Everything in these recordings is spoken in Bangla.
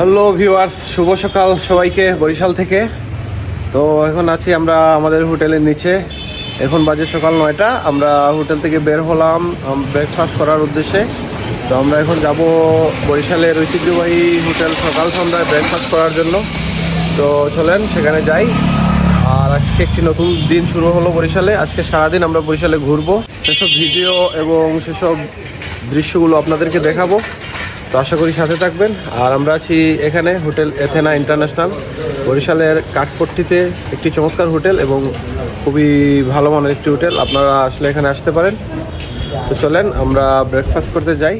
হ্যালো ভিউয়ার্স, শুভ সকাল সবাইকে বরিশাল থেকে। তো এখন আছি আমরা আমাদের হোটেলের নিচে। এখন বাজে সকাল নয়টা, আমরা হোটেল থেকে বের হলাম ব্রেকফাস্ট করার উদ্দেশ্যে। তো আমরা এখন যাব বরিশালের ঐতিহ্যবাহী হোটেল সকাল সন্ধ্যায় ব্রেকফাস্ট করার জন্য। তো চলেন, সেখানে যাই। আর আজকে একটি নতুন দিন শুরু হলো বরিশালে। আজকে সারাদিন আমরা বরিশালে ঘুরবো। সেসব ভিডিও এবং সেসব দৃশ্যগুলো আপনাদেরকে দেখাবো। তো আশা করি সাথে থাকবেন। আর আমরা আছি এখানে, হোটেল এথেনা ইন্টারন্যাশনাল। বরিশালের কাঠপট্টিতে একটি চমৎকার হোটেল এবং খুবই ভালো মানের একটি হোটেল। আপনারা আসলে এখানে আসতে পারেন। তো চলেন, আমরা ব্রেকফাস্ট করতে যাই।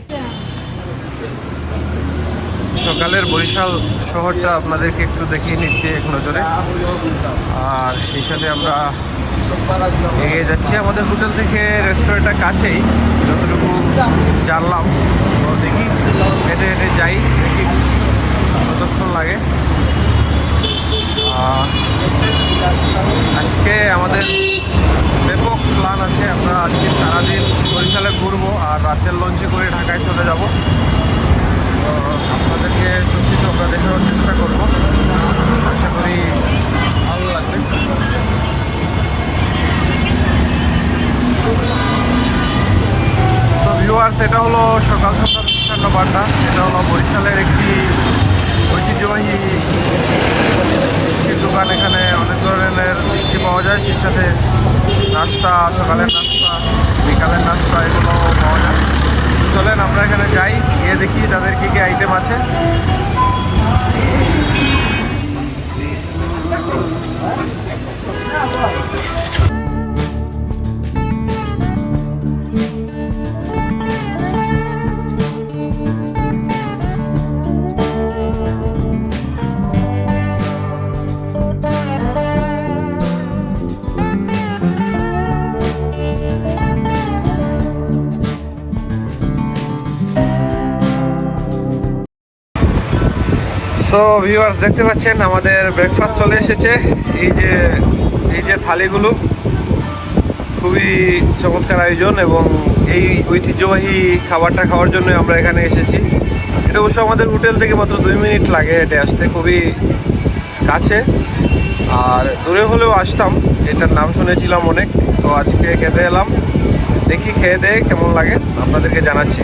সকালের বরিশাল শহরটা আপনাদেরকে একটু দেখিয়ে নিচ্ছি এক নজরে। আর সেই সাথে আমরা এগিয়ে যাচ্ছি। আমাদের হোটেল থেকে রেস্টুরেন্টটা কাছেই, যতটুকু জানলাম। হেঁটে হেঁটে যাই, দেখি কতক্ষণ লাগে। আজকে আমাদের ব্যাপক প্ল্যান আছে, আমরা আজকে সারাদিন বরিশালে ঘুরবো আর রাতের লঞ্চে করে ঢাকায় চলে যাব। তো আপনাদেরকে সব কিছু আমরা দেখানোর চেষ্টা করব। আশা করি ভালো লাগবে। তো ভিউয়ার্স এটা হলো সকাল সকাল মিষ্টান্ন বাড্ডা এটা হলো বরিশালের একটি ঐতিহ্যবাহী মিষ্টির দোকান। এখানে অনেক ধরনের মিষ্টি পাওয়া যায়, সেই সাথে নাস্তা, সকালের নাস্তা, বিকালের নাস্তা এগুলো পাওয়া যায়। চলেন, আমরা এখানে যাই, গিয়ে দেখি তাদের কী কী আইটেম আছে। সো ভিউয়ার্স দেখতে পাচ্ছেন, আমাদের ব্রেকফাস্ট চলে এসেছে। এই যে এই যে থালিগুলো, খুবই চমৎকার আয়োজন এবং এই ঐতিহ্যবাহী খাবারটা খাওয়ার জন্য আমরা এখানে এসেছি। এটা অবশ্য আমাদের হোটেল থেকে মাত্র দুই মিনিট লাগে হেঁটে আসতে, খুবই কাছে। আর দূরে হলেও আসতাম, এটার নাম শুনেছিলাম অনেক। তো আজকে খেতে এলাম, দেখি খেয়ে দেয়ে কেমন লাগে, আপনাদেরকে জানাচ্ছি।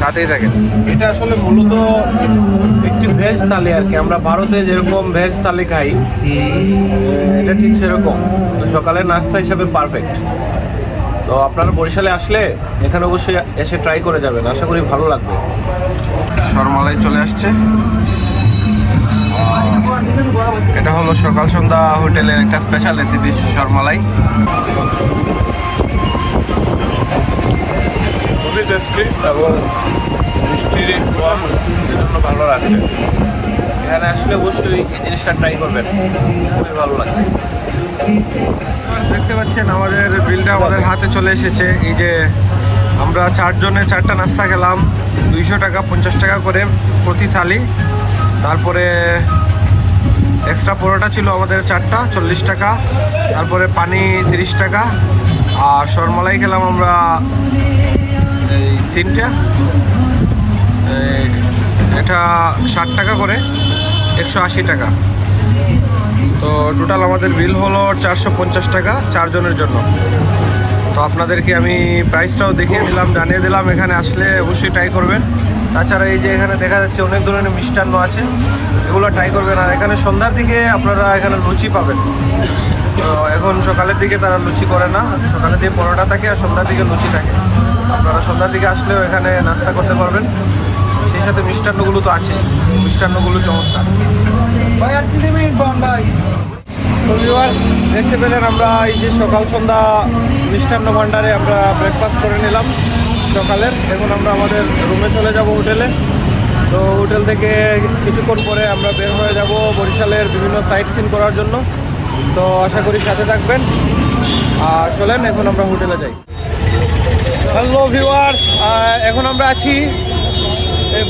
সাথেই থাকেন। এটা আসলে মূলত ভেজ থালি আর কি। আমরা ভারতে যেরকম ভেজ থালি খাই এটা ঠিক সেরকম। তো সকালের নাস্তা হিসাবে পারফেক্ট তো আপনারা বরিশালে আসলে এখানে অবশ্যই এসে ট্রাই করে যাবেন। আশা করি ভালো লাগবে। শর্মালাই চলে আসছে। এটা হলো সকাল সন্ধ্যা হোটেলের একটা স্পেশাল রেসিপি শর্মালাই খুবই টেস্টি এবং মিষ্টি ভালো লাগছে। এখানে আসলে অবশ্যই এই জিনিসটা ট্রাই করবেন। খুবই ভালো লাগছে। দেখতে পাচ্ছেন, আমাদের বিলটা আমাদের হাতে চলে এসেছে। এই যে আমরা চারজনে চারটা নাস্তা খেলাম, দুইশো টাকা, পঞ্চাশ টাকা করে প্রতি থালি। তারপরে এক্সট্রা পরোটা ছিল আমাদের চারটা, চল্লিশ টাকা। তারপরে পানি তিরিশ টাকা। আর শর্মালাই খেলাম আমরা এই তিনটা। এটা ষাট টাকা করে, একশো আশি টাকা। তো টোটাল আমাদের বিল হলো চারশো পঞ্চাশ টাকা চারজনের জন্য। তো আপনাদেরকে আমি প্রাইসটাও দেখিয়ে দিলাম, জানিয়ে দিলাম, এখানে আসলে অবশ্যই ট্রাই করবেন। তাছাড়া এই যে এখানে দেখা যাচ্ছে অনেক ধরনের মিষ্টান্ন আছে, এগুলো ট্রাই করবেন। আর এখানে সন্ধ্যার দিকে আপনারা এখানে লুচি পাবেন। তো এখন সকালের দিকে তারা লুচি করে না, সকালের দিকে পরোটা থাকে আর সন্ধ্যার দিকে লুচি থাকে। আপনারা সন্ধ্যার দিকে আসলেও এখানে নাস্তা করতে পারবেন। সাথে মিষ্টান্নগুলো তো আছে। মিষ্টান্নগুলো চমৎকার। দেখতে পেলেন আমরা এই যে সকাল সন্ধ্যা মিষ্টান্ন ভাণ্ডারে আমরা ব্রেকফাস্ট করে নিলাম সকালের। এখন আমরা আমাদের রুমে চলে যাব হোটেলে তো হোটেল থেকে কিছুক্ষণ পরে আমরা বের হয়ে যাব বরিশালের বিভিন্ন সাইট সিন করার জন্য। তো আশা করি সাথে থাকবেন। আর চলেন, এখন আমরা হোটেলে যাই। হ্যালো ভিউয়ার্স এখন আমরা আছি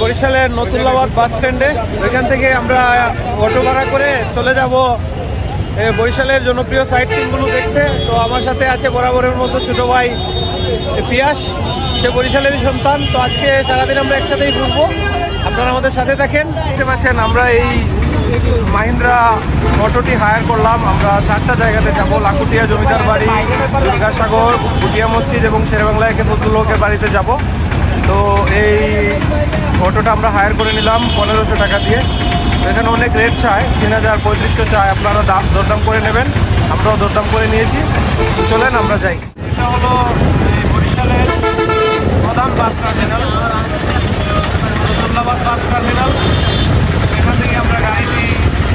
বরিশালের নতুল্লাবাদ বাস স্ট্যান্ডে। ওইখান থেকে আমরা অটো ভাড়া করে চলে যাব। বরিশালের জনপ্রিয় সাইট সিনগুলো দেখতে। তো আমার সাথে আছে বরাবরের মতো ছোটো ভাই পিয়াস। সে বরিশালেরই সন্তান। তো আজকে সারাদিন আমরা একসাথেই ঘুরবো। আপনারা আমাদের সাথে থাকেন। দেখতে পাচ্ছেন, আমরা এই মাহিন্দ্রা অটোটি হায়ার করলাম। আমরা চারটা জায়গাতে যাব। লাকুটিয়া জমিদার বাড়ি, দুর্গাসাগর কুটিয়া মসজিদ এবং শেরবাংলা একে ফতুল বাড়িতে যাব। তো এই অটোটা আমরা হায়ার করে নিলাম পনেরোশো টাকা দিয়ে। এখানে অনেক রেট চায় তিন হাজার পঁয়ত্রিশশো চায় আপনারা দাম দরদাম করে নেবেন, আমরাও দরদাম করে নিয়েছি। চলেন আমরা যাই। এটা হলো বরিশালের প্রধান bus terminal Rasullabad bus terminal এখান থেকে আমরা গাড়িটি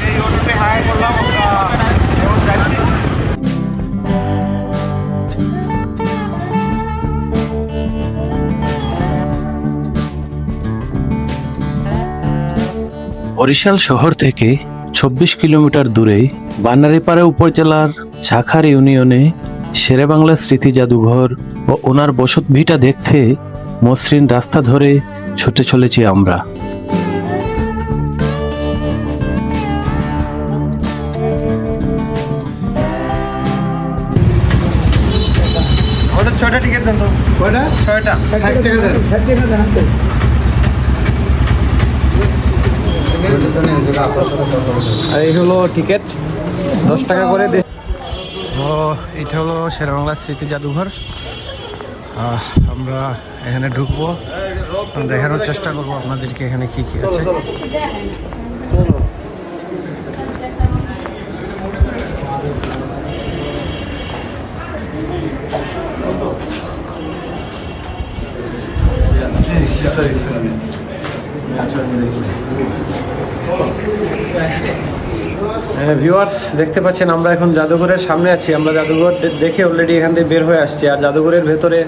এই অটোতে হায়ার করলাম, আমরা যাচ্ছি। বরিশাল শহর থেকে ২৪ কিলোমিটার দূরে বানারীপাড়া উপজেলার ঝাখার ইউনিয়নে শেরেবাংলা স্মৃতি জাদুঘর ও ওনার বসত ভিটা দেখতে মসৃণ রাস্তা ধরে ছুটে চলেছি আমরা। ছয়টা টিকিট দেন তো। কয়টা? ছয়টা ষাট টাকা দেন ষাট টাকা দেন হাতে আর এই হলো টিকিট। দশ টাকা করে দে তো এটা হলো শেরবাংলা স্মৃতি জাদুঘর। আহ, আমরা এখানে ঢুকবো। দেখানোর চেষ্টা করব আপনাদেরকে এখানে কি কি আছে। ভিউয়ার্স দেখতে পাচ্ছেন, আমরা এখন জাদুঘরের সামনে আছি। আমরা জাদুঘর দেখে অলরেডি এখান থেকে বের হয়ে আসছি। আর জাদুঘরের ভেতরে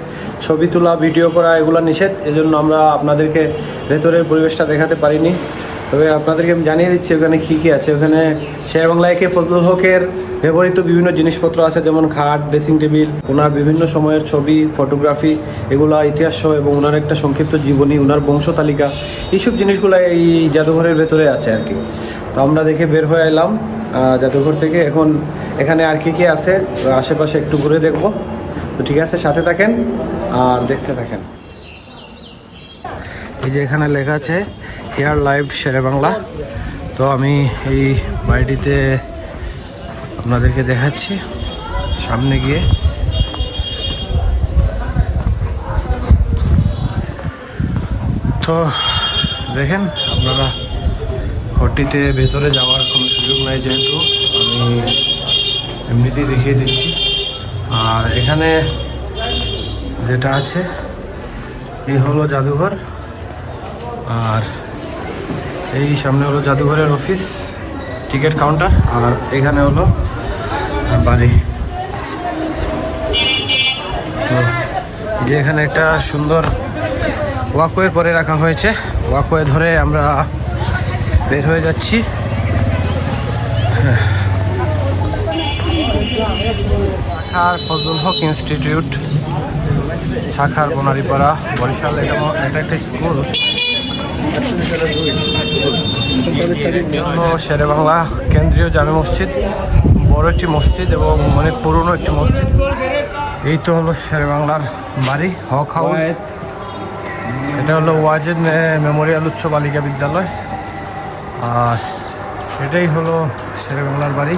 ছবি তোলা ভিডিও করা, এগুলো নিষেধ। এজন্য আমরা আপনাদেরকে ভেতরের পরিবেশটা দেখাতে পারিনি। তবে আপনাদেরকে আমি জানিয়ে দিচ্ছি, ওখানে কী কী আছে। ওখানে শেয়ার বাংলা একে ফজলুল হকের ব্যবহৃত বিভিন্ন জিনিসপত্র আছে, যেমন খাট ড্রেসিং টেবিল ওনার বিভিন্ন সময়ের ছবি ফটোগ্রাফি এগুলো ইতিহাস সহ এবং ওনার একটা সংক্ষিপ্ত জীবনী, ওনার বংশ তালিকা। এইসব জিনিসগুলো এই জাদুঘরের ভেতরে আছে আর কি। তো আমরা দেখে বের হয়ে এলাম জাদুঘর থেকে। এখন এখানে আর কি কি আছে? আশেপাশে একটু ঘুরে দেখব। তো ঠিক আছে, সাথে থাকেন আর দেখতে থাকেন। এই যে এখানে লেখা আছে হেয়ার লাইভ শেরে বাংলা তো আমি এই বাড়িটিতে আপনাদেরকে দেখাচ্ছি, সামনে গিয়ে। তো দেখেন, আপনারা ঘরটিতে ভেতরে যাওয়ার কোনো সুযোগ নাই যেহেতু, আমি এমনিতেই দেখিয়ে দিচ্ছি। আর এখানে যেটা আছে, এই হলো জাদুঘর। আর এই সামনে হলো জাদুঘরের অফিস, টিকিট কাউন্টার, আর এখানে হলো বাড়ি। তো যে এখানে একটা সুন্দর ওয়াকওয়ে করে রাখা হয়েছে। ওয়াকওয়ে ধরে আমরা বের হয়ে যাচ্ছি। ছাখার ফজলুল হক ইনস্টিটিউট শাখার বনারিপাড়া বরিশাল এটা এটা একটা স্কুল। শেরে বাংলা কেন্দ্রীয় জামে মসজিদ বড় একটি মসজিদ এবং অনেক পুরনো একটি মসজিদ। এই তো হলো শেরে বাংলার বাড়ি হক হাউস। এটা হলো ওয়াজেদ মেমোরিয়াল উচ্চ বালিকা বিদ্যালয়। আর এটাই হলো শেরে বাংলার বাড়ি,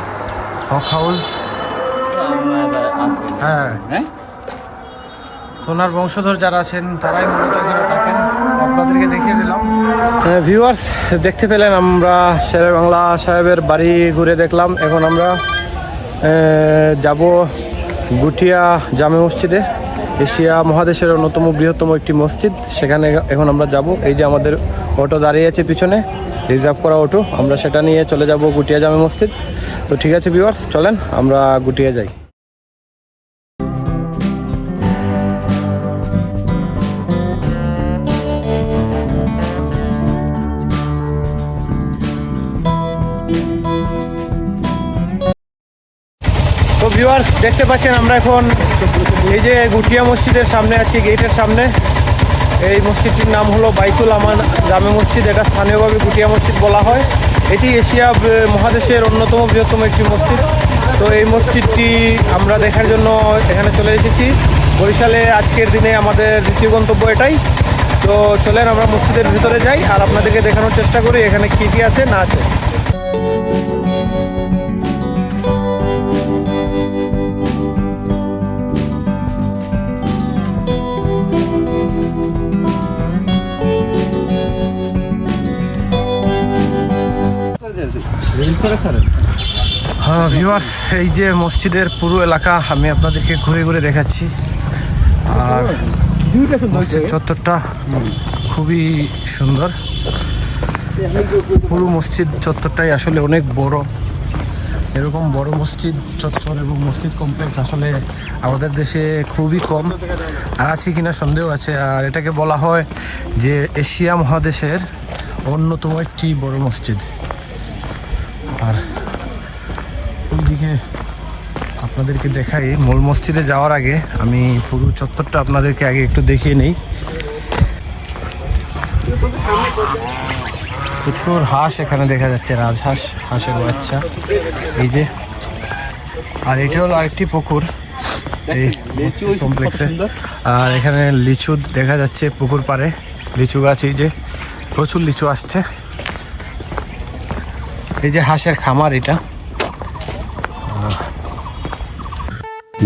হক হাউস। হ্যাঁ। হ্যাঁ সোনার বংশধর যারা আছেন, তারাই মূলত এখানে থাকেন। আপনাদেরকে দেখিয়ে দিলাম। ভিউয়ার্স দেখতে পেলেন আমরা শেরে বাংলা সাহেবের বাড়ি ঘুরে দেখলাম। এখন আমরা যাব গুটিয়া জামে মসজিদে। এশিয়া মহাদেশের অন্যতম বৃহত্তম একটি মসজিদ। সেখানে এখন আমরা যাব। এই যে আমাদের অটো দাঁড়িয়ে আছে পিছনে। রিজার্ভ করা অটো। আমরা সেটা নিয়ে চলে যাব গুটিয়া জামে মসজিদ। তো ঠিক আছে ভিউয়ার্স চলেন, আমরা গুটিয়া যাই। তো ভিউয়ার্স দেখতে পাচ্ছেন আমরা এখন এই যে গুটিয়া মসজিদের সামনে আছি গেটের সামনে। এই মসজিদটির নাম হলো বাইতুল আমান জামে মসজিদ। এটা স্থানীয়ভাবে গুটিয়া মসজিদ বলা হয়। এটি এশিয়া মহাদেশের অন্যতম বৃহত্তম একটি মসজিদ। তো এই মসজিদটি আমরা দেখার জন্য এখানে চলে এসেছি। বরিশালে আজকের দিনে আমাদের দ্বিতীয় গন্তব্য এটাই। তো চলেন আমরা মসজিদের ভিতরে যাই আর আপনাদেরকে দেখানোর চেষ্টা করি এখানে কী কী আছে, না আছে। হ্যাঁ ভিউয়ার্স এই যে মসজিদের পুরো এলাকা, আমি আপনাদেরকে ঘুরে ঘুরে দেখাচ্ছি। আর মসজিদ চত্বরটা খুবই সুন্দর। পুরো মসজিদ চত্বরটাই আসলে অনেক বড়। এরকম বড় মসজিদ চত্বর এবং মসজিদ কমপ্লেক্স আসলে আমাদের দেশে খুবই কম। আর আছে কিনা সন্দেহ আছে, আর এটাকে বলা হয় যে এশিয়া মহাদেশের অন্যতম একটি বড় মসজিদ। আর ওইদিকে আপনাদেরকে দেখাই মূল মসজিদে যাওয়ার আগে আমি পুরো চত্বরটা আপনাদেরকে আগে একটু দেখিয়ে নেই। প্রচুর হাঁস এখানে দেখা যাচ্ছে রাজহাঁস হাঁসের বাচ্চা। এই যে আর এটা হলো আরেকটি পুকুর। এই কমপ্লেক্সে আর এখানে লিচু দেখা যাচ্ছে পুকুর পাড়ে লিচু গাছ এই যে প্রচুর লিচু আসছে। এই যে হাঁসের খামার এটা।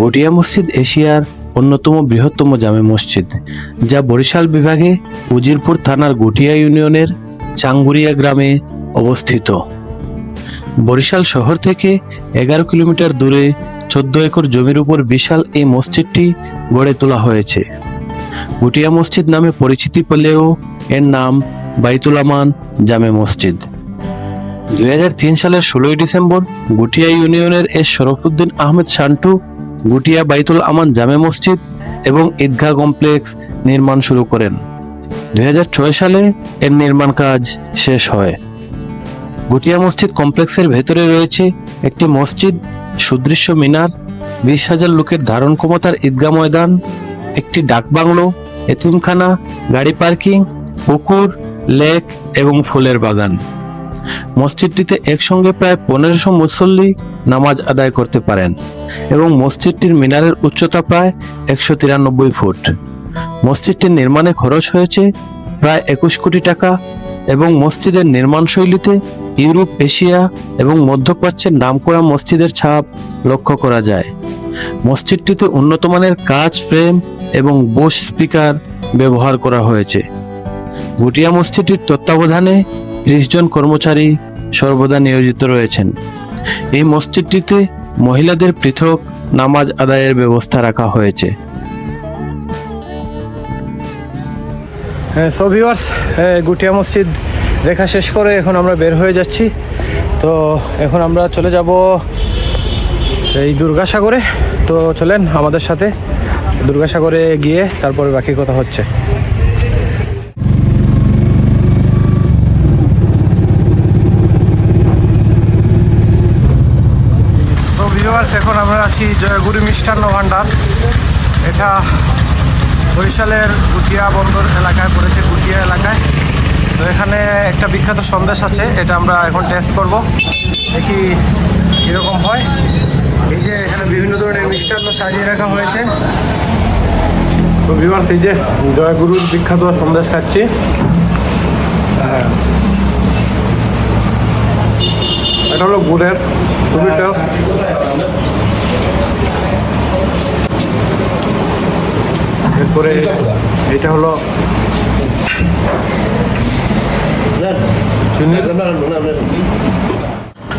গটিয়া মসজিদ এশিয়ার অন্যতম বৃহত্তম জামে মসজিদ, যা বরিশাল বিভাগে উজিরপুর থানার গটিয়া ইউনিয়নের চাঙ্গুরিয়া গ্রামে অবস্থিত। বরিশাল শহর থেকে এগারো কিলোমিটার দূরে চোদ্দ একর জমির উপর বিশাল এই মসজিদটি গড়ে তোলা হয়েছে। গুটিয়া মসজিদ নামে পরিচিতি পেলেও এর নাম বাইতুলামান জামে মসজিদ। দুই হাজার তিন সালের ষোলোই ডিসেম্বর গুটিয়া ইউনিয়নের এস শরফুদ্দিন আহমেদ শান্টু, গুটিয়া বাইতুল আমান জামে মসজিদ এবং ঈদগাহ কমপ্লেক্স নির্মাণ শুরু করেন। দুই সালে এর নির্মাণ কাজ শেষ হয়। গুটিয়া মসজিদ কমপ্লেক্সের ভেতরে রয়েছে একটি মসজিদ, সুদৃশ্য মিনার, বিশ হাজার লোকের ধারণ ক্ষমতার ঈদগাহ ময়দান, একটি ডাকবাংলো এতিমখানা, গাড়ি পার্কিং, পুকুর, লেক এবং ফুলের বাগান। মসজিদটিতে একসঙ্গে প্রায় পনেরোশো মুসল্লি নামাজ আদায় করতে পারেন এবং মসজিদটির মিনারের উচ্চতা প্রায় একশো তিরানব্বই ফুট। মসজিদটির নির্মাণে খরচ হয়েছে প্রায় একুশ কোটি টাকা এবং মসজিদের নির্মাণ শৈলীতে ইউরোপ, এশিয়া এবং মধ্যপ্রাচ্যের নামকরা মসজিদের ছাপ লক্ষ্য করা যায়। মসজিদটিতে উন্নতমানের কাজ ফ্রেম এবং বোস স্পিকার ব্যবহার করা হয়েছে। ভুটিয়া মসজিদটির তত্ত্বাবধানে ত্রিশ জন কর্মচারী সর্বদা নিয়োজিত রয়েছেন। এই মসজিদটিতে মহিলাদের পৃথক নামাজ আদায়ের ব্যবস্থা রাখা হয়েছে। হ্যাঁ গুটিয়া মসজিদ দেখা শেষ করে এখন আমরা বের হয়ে যাচ্ছি। তো এখন আমরা চলে যাব এই দুর্গাসাগরে। তো চলেন আমাদের সাথে দুর্গাসাগরে গিয়ে তারপরে বাকি কথা হচ্ছে তো ভিউয়ার্স এখন আমরা আছি জয়গুড়ি মিষ্টান্ন ভাণ্ডার। এটা বরিশালের গুটিয়া বন্দর এলাকায় পড়েছে, গুটিয়া এলাকায়। তো এখানে একটা বিখ্যাত সন্দেশ আছে, এটা আমরা এখন টেস্ট করব। দেখি কীরকম হয়। এই যে এখানে বিভিন্ন ধরনের মিষ্টান্ন সাজিয়ে রাখা হয়েছে। তো ভিউয়ার্স এই যে জয়গুরুর বিখ্যাত সন্দেশ খাচ্ছি। এটা হলো গুড়ের টেস্ট এরপরে এটা হলো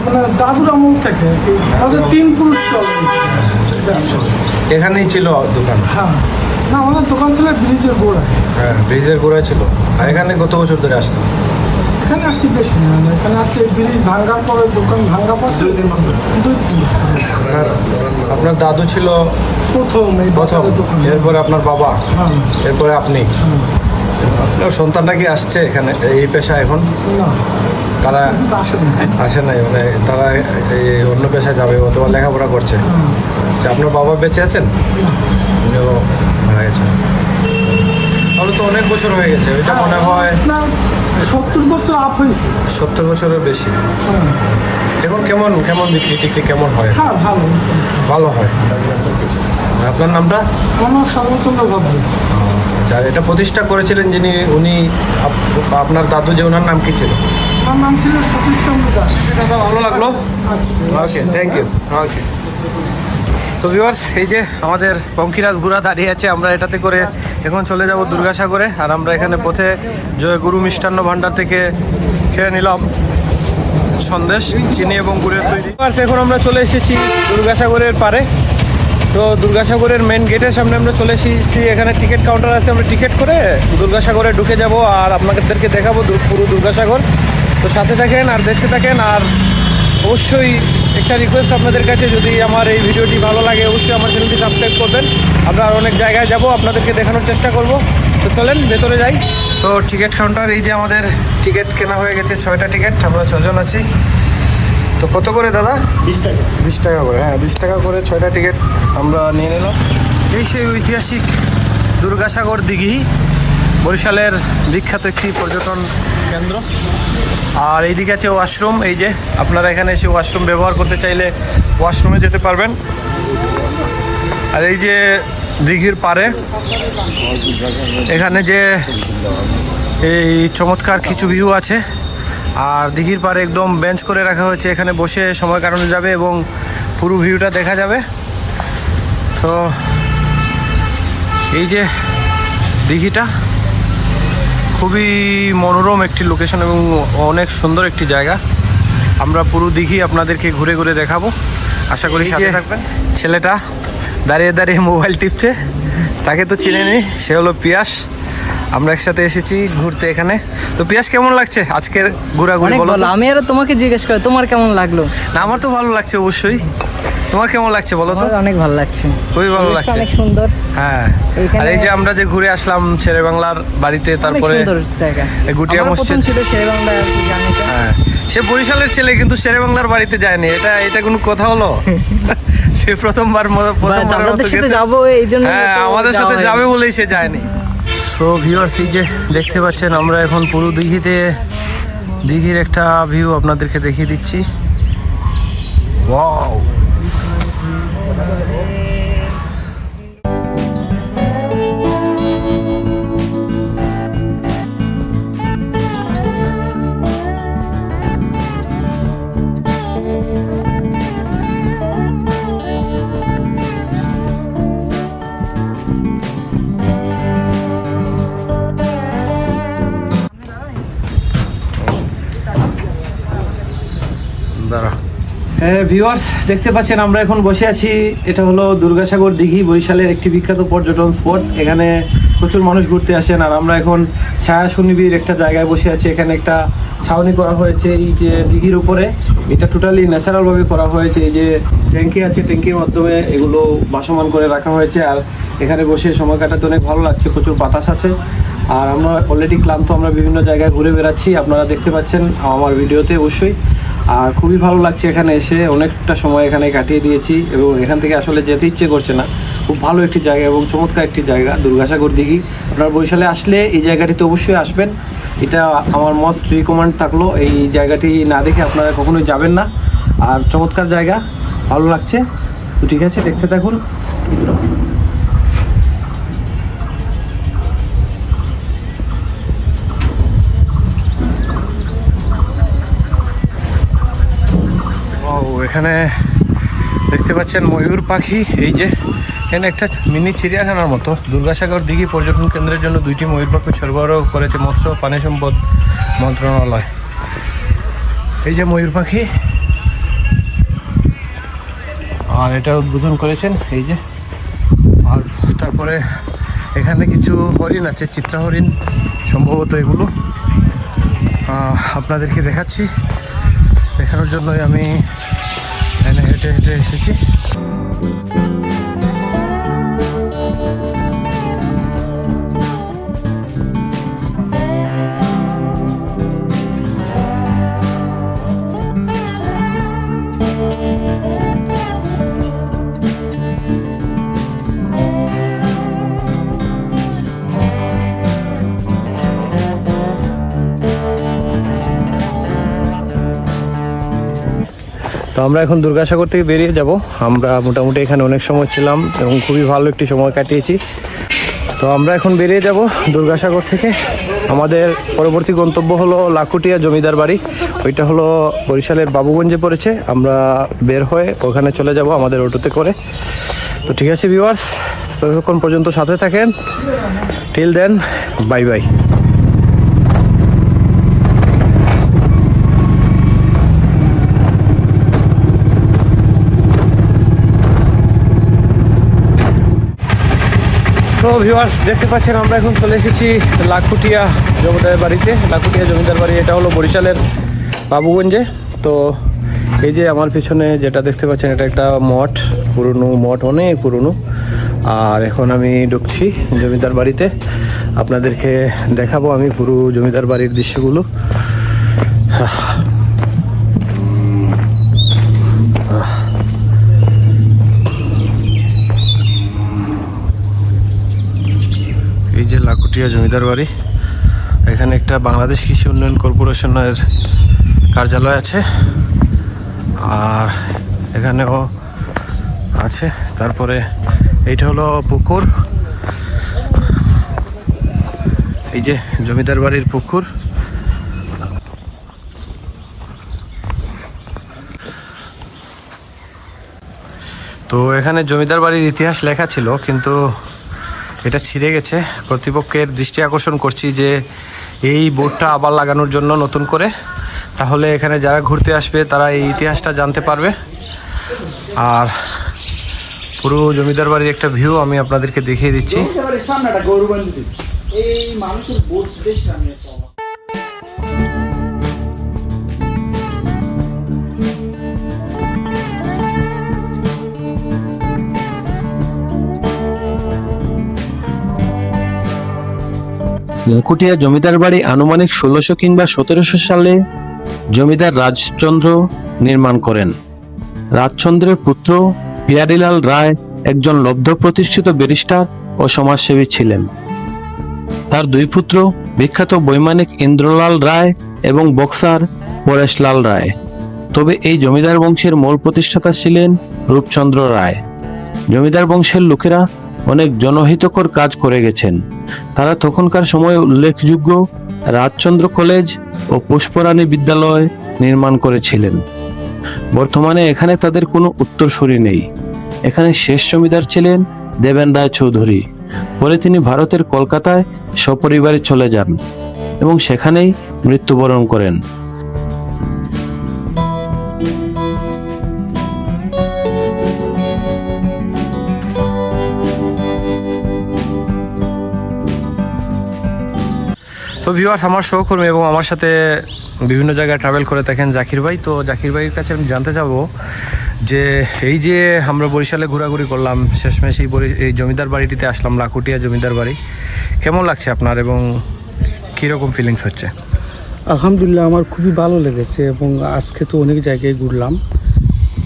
মানে দাদুর আমল থেকে আমাদের তিন পুরুষ এখানেই ছিল দোকান। হ্যাঁ। না আমাদের দোকান ছিল ব্রিজের গোড়ায়। হ্যাঁ ব্রিজের গোড়ায় ছিল। আর এখানে কত বছর ধরে আসতো এখানে আসছি বেশি না এখানে আসছে ব্রিজ ভাঙ্গার পরে দোকান ভাঙ্গা পর দুই তিন। আপনার দাদু ছিল প্রথম এই প্রথম। এরপরে আপনার বাবা হ্যাঁ। এরপরে আপনি। আপনার সন্তানটা কি আসছে এখানে এই পেশা এখন? না। তারা আসে আসে নাই মানে তারা এই অন্য পেশায় যাবে অথবা লেখাপড়া করছে। আচ্ছা, আপনার বাবা বেঁচে আছেন? উনিও মারা গেছেন। তাহলে তো অনেক বছর হয়ে গেছে ওইটা মনে হয় না সত্তর বছর আপ হয়েছে। সত্তর বছরের বেশি। হ্যাঁ। এখন কেমন কেমন বিক্রি টিক্রি কেমন হয়? হ্যাঁ ভালো। ভালো হয়। আপনার নামটা? আমার সর্বচন্দ্র ভাববে আচ্ছা এটা প্রতিষ্ঠা করেছিলেন যিনি উনি আপ- আপনার দাদু যে ওনার নাম কি ছিল? আমার নাম ছিল সতীশ চন্দ্র দাস। দাদা ভালো লাগল। আচ্ছা। ওকে থ্যাংক ইউ ওকে তো ভিউয়ার্স এই যে আমাদের পঙ্কিরাজ গুড়া দাঁড়িয়ে আছে, আমরা এটাতে করে এখন চলে যাব দুর্গাসাগরে, আর আমরা এখানে পথে জয়গুরু মিষ্টান্ন ভাণ্ডার থেকে খেয়ে নিলাম সন্দেশ, চিনি এবং গুড়ের তৈরি। এখন আমরা চলে এসেছি দুর্গাসাগরের পারে। তো দুর্গাসাগরের মেন গেটের সামনে আমরা চলে এসেছি, এখানে টিকিট কাউন্টার আছে, আমরা টিকিট করে দুর্গাসাগরে ঢুকে যাব, আর আপনাদেরকে দেখাবো পুরো দুর্গাসাগর। তো সাথে থাকেন, আর দেখতে থাকেন, আর অবশ্যই একটা রিকোয়েস্ট আপনাদের কাছে যদি আমার এই ভিডিওটি ভালো লাগে অবশ্যই আমার চ্যানেলটি সাবস্ক্রাইব করবেন। আমরা আর অনেক জায়গায় যাব আপনাদেরকে দেখানোর চেষ্টা করব। তো চলেন ভেতরে যাই। তো টিকিট কাউন্টার এই যে আমাদের টিকিট কেনা হয়ে গেছে ছয়টা টিকিট আমরা ছজন আছি। তো কত করে দাদা? বিশ টাকা। করে হ্যাঁ বিশ টাকা করে ছয়টা টিকিট আমরা নিয়ে নিলাম। এই সেই ঐতিহাসিক দুর্গাসাগর দিঘি বরিশালের বিখ্যাত একটি পর্যটন কেন্দ্র। আর এইদিকে আছে ওয়াশরুম, এই যে আপনারা এখানে এসে ওয়াশরুম ব্যবহার করতে চাইলে ওয়াশরুমে যেতে পারবেন। আর এই যে দিঘির পারে এখানে যে এই চমৎকার কিছু ভিউ আছে। আর দিঘির পাড়ে একদম বেঞ্চ করে রাখা হয়েছে, এখানে বসে সময় কাটানো যাবে এবং পুরো ভিউটা দেখা যাবে। তো এই যে দিঘিটা খুবই মনোরম একটি লোকেশন এবং অনেক সুন্দর একটি জায়গা। আমরা পুরো দিঘি আপনাদেরকে ঘুরে ঘুরে দেখাবো। আশা করি সাথে থাকবেন? ছেলেটা দাঁড়িয়ে দাঁড়িয়ে মোবাইল টিপছে। তাকে তো চিনে নি সে হলো পিয়াস। আমরা একসাথে এসেছি ঘুরতে এখানে। তো পিয়াস কেমন লাগছে আজকের ঘোরাঘুরি বলো? আমি আরও তোমাকে জিজ্ঞেস করি তোমার কেমন লাগল? না আমার তো ভালো লাগছে অবশ্যই। তোমার কেমন লাগছে বলো তো? অনেক ভালো লাগছে। খুবই ভালো লাগছে। অনেক সুন্দর। হ্যাঁ। আর এই যে আমরা যে ঘুরে আসলাম শেরে বাংলার বাড়িতে তারপরে এই গুটিয়া মসজিদ। হ্যাঁ। সে বরিশালের ছেলে কিন্তু শেরে বাংলার বাড়িতে যায়নি। এটা এটা কোনো কথা হলো? সে প্রথমবার গেছে। যাব এই জন্য হ্যাঁ আমাদের সাথে যাবে বলেই সে যায়নি। সো ভিউয়ার্স এই যে দেখতে পাচ্ছেন আমরা এখন পুরো দিঘিতে দিঘির একটা ভিউ আপনাদেরকে দেখিয়ে দিচ্ছি। ওয়াও ভিউয়ার্স দেখতে পাচ্ছেন, আমরা এখন বসে আছি। এটা হলো দুর্গাসাগর দিঘি, বরিশালের একটি বিখ্যাত পর্যটন স্পট। এখানে প্রচুর মানুষ ঘুরতে আসেন, আর আমরা এখন ছায়া সুনিবির একটা জায়গায় বসে আছি। এখানে একটা ছাউনি করা হয়েছে এই যে দিঘির উপরে। এটা টোটালি ন্যাচারালভাবে করা হয়েছে। এই যে ট্যাঙ্কি আছে, ট্যাঙ্কির মাধ্যমে এগুলো বাসমান করে রাখা হয়েছে। আর এখানে বসে সময় কাটাতে অনেক ভালো লাগছে। প্রচুর বাতাস আছে। আর আমরা অলরেডি ক্লান্ত, আমরা বিভিন্ন জায়গায় ঘুরে বেড়াচ্ছি, আপনারা দেখতে পাচ্ছেন আমার ভিডিওতে অবশ্যই। আর খুবই ভালো লাগছে এখানে এসে, অনেকটা সময় এখানে কাটিয়ে দিয়েছি এবং এখান থেকে আসলে যেতে ইচ্ছে করছে না। খুব ভালো একটি জায়গা এবং চমৎকার একটি জায়গা, দুর্গাসাগর দিঘি। আপনারা বরিশালে আসলে এই জায়গাটিতে অবশ্যই আসবেন। এটা আমার মোস্ট রিকমেন্ড থাকল, এই জায়গাটি না দেখে আপনারা কখনোই যাবেন না। আর চমৎকার জায়গা, ভালো লাগছে। তো ঠিক আছে, দেখতে থাকুন। এখানে দেখতে পাচ্ছেন ময়ূর পাখি। এই যে, এখানে একটা মিনি চিড়িয়াখানার মতো। দুর্গাসাগর দিঘি পর্যটন কেন্দ্রের জন্য দুইটি ময়ূর পাখি সরবরাহ করেছে মৎস্য পানি সম্পদ মন্ত্রণালয়। এই যে ময়ূর পাখি। আর এটা উদ্বোধন করেছেন, এই যে। আর তারপরে এখানে কিছু হরিণ আছে, চিত্রা হরিণ, সম্ভবত এগুলো। আপনাদেরকে দেখাচ্ছি। দেখানোর জন্যই আমি এখানে হেঁটে হেঁটে এসেছি তো আমরা এখন দুর্গাসাগর থেকে বেরিয়ে যাব। আমরা মোটামুটি এখানে অনেক সময় ছিলাম এবং খুবই ভালো একটি সময় কাটিয়েছি। তো আমরা এখন বেরিয়ে যাব দুর্গাসাগর থেকে। আমাদের পরবর্তী গন্তব্য হলো লাকুটিয়া জমিদার বাড়ি। ওইটা হলো বরিশালের বাবুগঞ্জে পড়েছে। আমরা বের হয়ে ওখানে চলে যাব আমাদের অটোতে করে। তো ঠিক আছে ভিউয়ার্স, ততক্ষণ পর্যন্ত সাথে থাকেন। টিল দেন বাই বাই তো ভিউয়ার্স দেখতে পাচ্ছেন, আমরা এখন চলে এসেছি লাখুটিয়া জমিদার বাড়িতে। লাখুটিয়া জমিদার বাড়ি, এটা হলো বরিশালের বাবুগঞ্জে। তো, এই যে আমার পিছনে যেটা দেখতে পাচ্ছেন, এটা একটা মঠ, পুরনো মঠ, অনেক পুরনো। আর এখন আমি ঢুকছি জমিদার বাড়িতে। আপনাদেরকে দেখাবো আমি পুরো জমিদার বাড়ির দৃশ্যগুলো। এই যে লাকুটিয়া জমিদার বাড়ি, এখানে একটা বাংলাদেশ কৃষি উন্নয়ন কর্পোরেশনের কার্যালয় আছে, আর এখানেও আছে। তারপরে এইটা হলো পুকুর। এই যে জমিদার বাড়ির পুকুর। তো এখানে জমিদার বাড়ির ইতিহাস লেখা ছিল, কিন্তু এটা ছিঁড়ে গেছে। কর্তৃপক্ষের দৃষ্টি আকর্ষণ করছি যে এই বোর্ডটা আবার লাগানোর জন্য নতুন করে। তাহলে এখানে যারা ঘুরতে আসবে, তারা এই ইতিহাসটা জানতে পারবে। আর পুরো জমিদার বাড়ির একটা ভিউ আমি আপনাদেরকে দেখিয়ে দিচ্ছি। এই মানুষের বোধ লাকুটিয়া জমিদার বাড়ি আনুমানিক ষোলোশো কিংবা সতেরোশো সালে জমিদার রাজচন্দ্র নির্মাণ করেন। রাজচন্দ্রের পুত্র পিয়ারিলাল রায় একজন লব্ধ প্রতিষ্ঠিত ব্যারিস্টার ও সমাজসেবী ছিলেন। তার দুই পুত্র বিখ্যাত বৈমানিক ইন্দ্রলাল রায় এবং বক্সার পরেশলাল রায়। তবে এই জমিদার বংশের মূল প্রতিষ্ঠাতা ছিলেন রূপচন্দ্র রায়। জমিদার বংশের লোকেরা অনেক জনহিতকর কাজ করে গেছেন। তারা তখনকার সময়ে উল্লেখযোগ্য রাজচন্দ্র কলেজ ও পুষ্পরানী বিদ্যালয় নির্মাণ করেছিলেন। বর্তমানে এখানে তাদের কোনো উত্তরসূরি নেই। এখানে শেষ জমিদার ছিলেন দেবেন রায় চৌধুরী। পরে তিনি ভারতের কলকাতায় সপরিবারে চলে যান এবং সেখানেই মৃত্যুবরণ করেন। তো ভিউয়ার্স আমার সহকর্মী এবং আমার সাথে বিভিন্ন জায়গায় ট্রাভেল করে থাকেন জাকির ভাই। তো জাকির ভাইয়ের কাছে আমি জানতে চাবো যে এই যে আমরা বরিশালে ঘোরাঘুরি করলাম, শেষমেশ এই এই জমিদার বাড়িটিতে আসলাম, লাকুটিয়া জমিদার বাড়ি। কেমন লাগছে আপনার এবং কীরকম ফিলিংস হচ্ছে? আলহামদুলিল্লাহ, আমার খুবই ভালো লেগেছে এবং আজকে তো অনেক জায়গায় ঘুরলাম।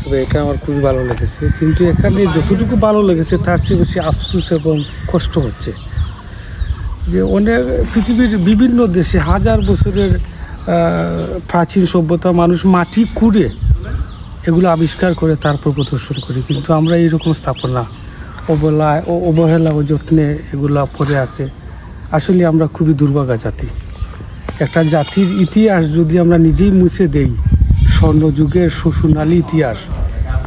তবে এটা আমার খুবই ভালো লেগেছে। কিন্তু এখানে যতটুকু ভালো লেগেছে, তার চেয়ে বেশি আফসোস এবং কষ্ট হচ্ছে। যে অনেক পৃথিবীর বিভিন্ন দেশে হাজার বছরের প্রাচীন সভ্যতা মানুষ মাটি কুড়ে এগুলো আবিষ্কার করে তারপর প্রদর্শন করে। কিন্তু আমরা এইরকম স্থাপনা অবহেলায় ও অবহেলা ও যত্নে এগুলা পড়ে আছে। আসলে আমরা খুবই দুর্ভাগা জাতি। একটা জাতির ইতিহাস যদি আমরা নিজেই মুছে দেই, স্বর্ণযুগের সুসোনালী ইতিহাস,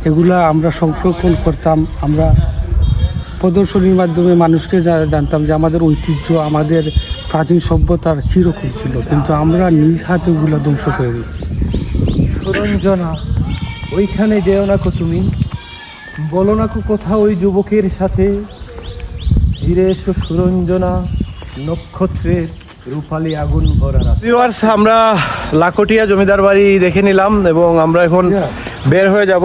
এগুলা আমরা সংরক্ষণ করতাম, আমরা প্রদর্শনীর মাধ্যমে মানুষকে জানতাম যে আমাদের ঐতিহ্য আমাদের প্রাচীন সভ্যতার কীরকম ছিল। কিন্তু আমরা নিজ হাতে ওগুলো ধ্বংস করে দিচ্ছি। সুরঞ্জনা ওইখানে যেও না কো তুমি। বলো না কো কোথাও ওই যুবকের সাথে। ধীরে এসো সুরঞ্জনা নক্ষত্রের রূপালী আগুন ভরা। ভিউয়ার্স আমরা লাকটিয়া জমিদার বাড়ি দেখে নিলাম এবং আমরা এখন বের হয়ে যাব।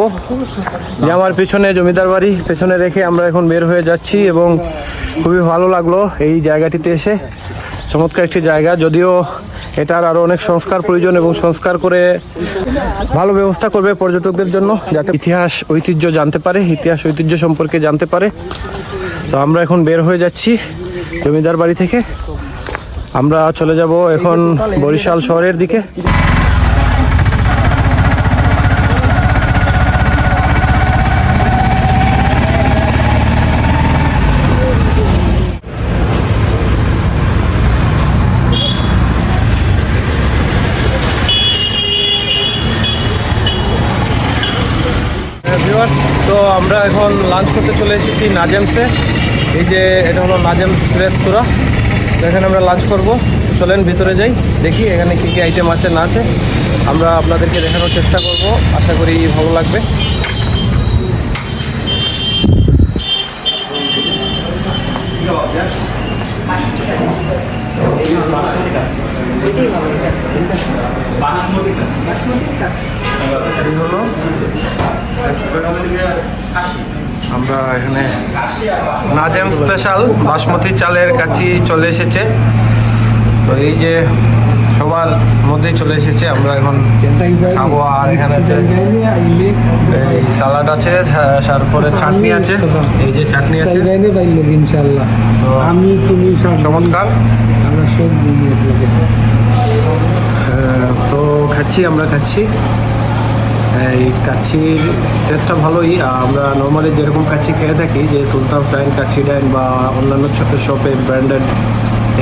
যে আমার পেছনে জমিদার বাড়ি, পেছনে রেখে আমরা এখন বের হয়ে যাচ্ছি এবং খুবই ভালো লাগল এই জায়গাটিতে এসে। চমৎকার একটি জায়গা, যদিও এটার আরও অনেক সংস্কার প্রয়োজন এবং সংস্কার করে ভালো ব্যবস্থা করবে পর্যটকদের জন্য, যাতে ইতিহাস, ঐতিহ্য জানতে পারে, ইতিহাস, ঐতিহ্য সম্পর্কে জানতে পারে। তো আমরা এখন বের হয়ে যাচ্ছি জমিদার বাড়ি থেকে। আমরা চলে যাব এখন বরিশাল শহরের দিকে তো আমরা এখন লাঞ্চ করতে চলে এসেছি নাজেমসে। এই যে এটা হলো নাজেমস রেস্তোরাঁ এখানে আমরা লাঞ্চ করব। চলেন ভিতরে যাই, দেখি এখানে কী কী আইটেম আছে, না আছে। আমরা আপনাদেরকে দেখানোর চেষ্টা করব। আশা করি ভালো লাগবে। এই হলো আমরা এখানে নাজেম স্পেশাল বাসমতি চালের কাছে চলে এসেছে। তো এই যে সবার মধ্যেই চলে এসেছে আমরা এখন খাব আর এখানে আছে এই সালাড আছে তারপরে চাটনি আছে এই যে চাটনি আছে। ইনশাল্লাহ তো আমি তুমি চমৎকার। আমরা সব তো খাচ্ছি, আমরা খাচ্ছি। এই কাচ্ছির টেস্টটা ভালোই। আমরা নর্মালি যেরকম কাচ্ছি খেয়ে থাকি, যে সুলতান ডাইন কাচ্ছি ডাইন বা অন্যান্য ছোটো শপে ব্র্যান্ডেড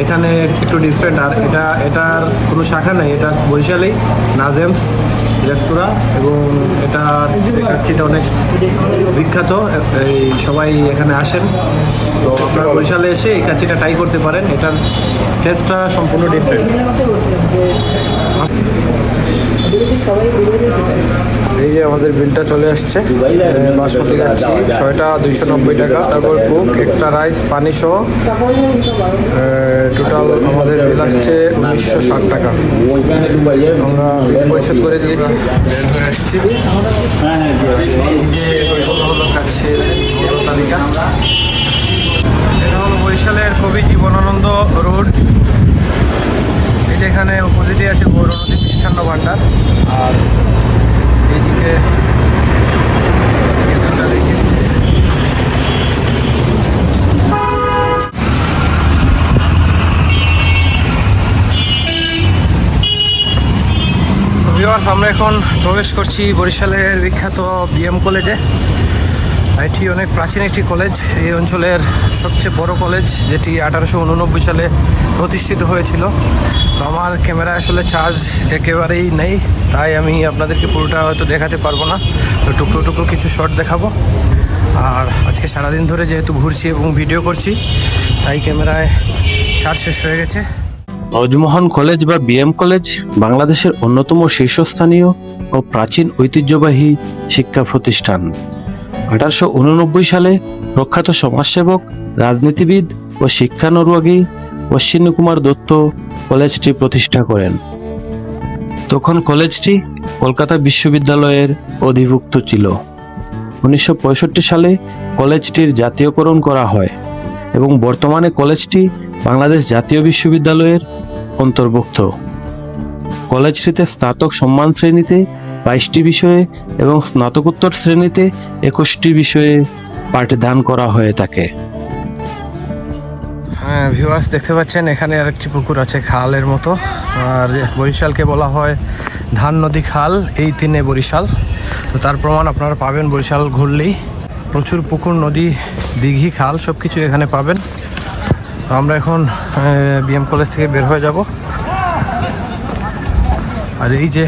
এখানে একটু ডিফারেন্ট আর এটা, এটার কোনো শাখা নেই, এটা বরিশালেই নাজেমস রেস্তোরাঁ এবং এটা কাচ্ছিটা অনেক বিখ্যাত। এই সবাই এখানে আসেন। তো আপনারা বরিশালে এসে এই কাচ্ছিটা ট্রাই করতে পারেন। এটার টেস্টটা সম্পূর্ণ ডিফারেন্ট এই যে আমাদের বিলটা চলে আসছে। বাসমতি কাচ্ছি ছয়টা দুইশো নব্বই টাকা, তারপর কুক এক্সট্রা রাইস পানি সহ। টোটাল আমাদের বিল আসছে উনিশশো ষাট টাকা। আমরা পরিশোধ করে দিয়েছি। যে তালিকা এটা হলো বরিশালের কবি জীবনানন্দ রোড। এখানে অপোজিটে আছে গৌরনদী মিষ্টান্ন ভাণ্ডার। আর এইদিকে আমরা এখন প্রবেশ করছি বরিশালের বিখ্যাত বিএম কলেজে এটি অনেক প্রাচীন একটি কলেজ এই অঞ্চলের সবচেয়ে বড় কলেজ যেটি আঠারোশো উননব্বই সালে প্রতিষ্ঠিত হয়েছিল। তো আমার ক্যামেরা আসলে চার্জ একেবারেই নেই, তাই আমি আপনাদেরকে পুরোটা হয়তো দেখাতে পারব না। তো টুকরো টুকরো কিছু শর্ট দেখাবো। আর আজকে সারাদিন ধরে যেহেতু ঘুরছি এবং ভিডিও করছি, তাই ক্যামেরায় চার্জ শেষ হয়ে গেছে। নজমোহন কলেজ বা বিএম কলেজ বাংলাদেশের অন্যতম শীর্ষস্থানীয় ও প্রাচীন ঐতিহ্যবাহী শিক্ষা প্রতিষ্ঠান। আঠারোশো উননব্বই সালে প্রখ্যাত সমাজসেবক, রাজনীতিবিদ ও শিক্ষানুরাগী অশ্বিনী কুমার দত্ত কলেজটি প্রতিষ্ঠা করেন। তখন কলেজটি কলকাতা বিশ্ববিদ্যালয়ের অধিভুক্ত ছিল। উনিশশো পঁয়ষট্টি সালে কলেজটির জাতীয়করণ করা হয় এবং বর্তমানে কলেজটি বাংলাদেশ জাতীয় বিশ্ববিদ্যালয়ের অন্তর্ভুক্ত। কলেজটিতে স্নাতক সম্মান শ্রেণীতে বাইশটি বিষয়ে এবং স্নাতকোত্তর শ্রেণীতে একুশটি বিষয়ে পাঠদান করা হয়ে থাকে। হ্যাঁ ভিউয়ার্স দেখতে পাচ্ছেন, এখানে আরেকটি পুকুর আছে, খালের মতো। আর বরিশালকে বলা হয় ধান নদী খাল, এই তিনে বরিশাল। তো তার প্রমাণ আপনারা পাবেন বরিশাল ঘুরলেই প্রচুর পুকুর, নদী, দিঘি, খাল সব কিছু এখানে পাবেন। তো আমরা এখন বিএম কলেজ থেকে বের হয়ে যাব। আর এই যে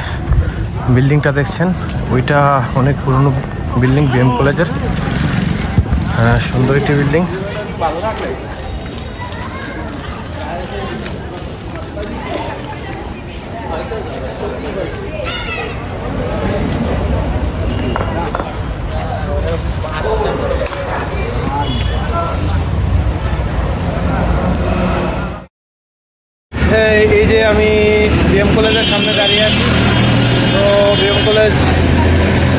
বিল্ডিংটা দেখছেন? ওইটা অনেক পুরনো বিল্ডিং বিএম কলেজের। হ্যাঁ, সুন্দর একটি বিল্ডিং। এই যে আমি বিএম কলেজের সামনে দাঁড়িয়ে আছি। কলেজ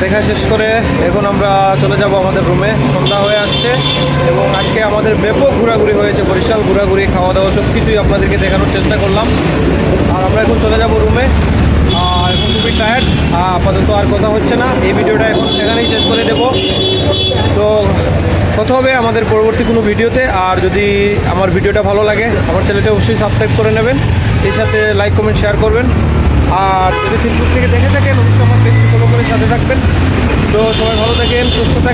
দেখা শেষ করে এখন আমরা চলে যাব আমাদের রুমে সন্ধ্যা হয়ে আসছে এবং আজকে আমাদের ব্যাপক ঘোরাঘুরি হয়েছে, বরিশাল ঘোরাঘুরি খাওয়া দাওয়া সব কিছুই আপনাদেরকে দেখানোর চেষ্টা করলাম। আর আমরা এখন চলে যাব রুমে আর এখন খুবই টায়ার্ড আপাতত আর কথা হচ্ছে না। এই ভিডিওটা এখন এখানেই শেষ করে দেব। তো কথা হবে আমাদের পরবর্তী কোনো ভিডিওতে। আর যদি আমার ভিডিওটা ভালো লাগে, আমার চ্যানেলটা অবশ্যই সাবস্ক্রাইব করে নেবেন। সেই সাথে লাইক কমেন্ট শেয়ার করবেন। আর যদি ফেসবুক থেকে দেখে থাকেন, অবশ্যই আমার পেজটি ফলো করে সাথে থাকবেন। তো সবাই ভালো থাকেন, সুস্থ থাকেন।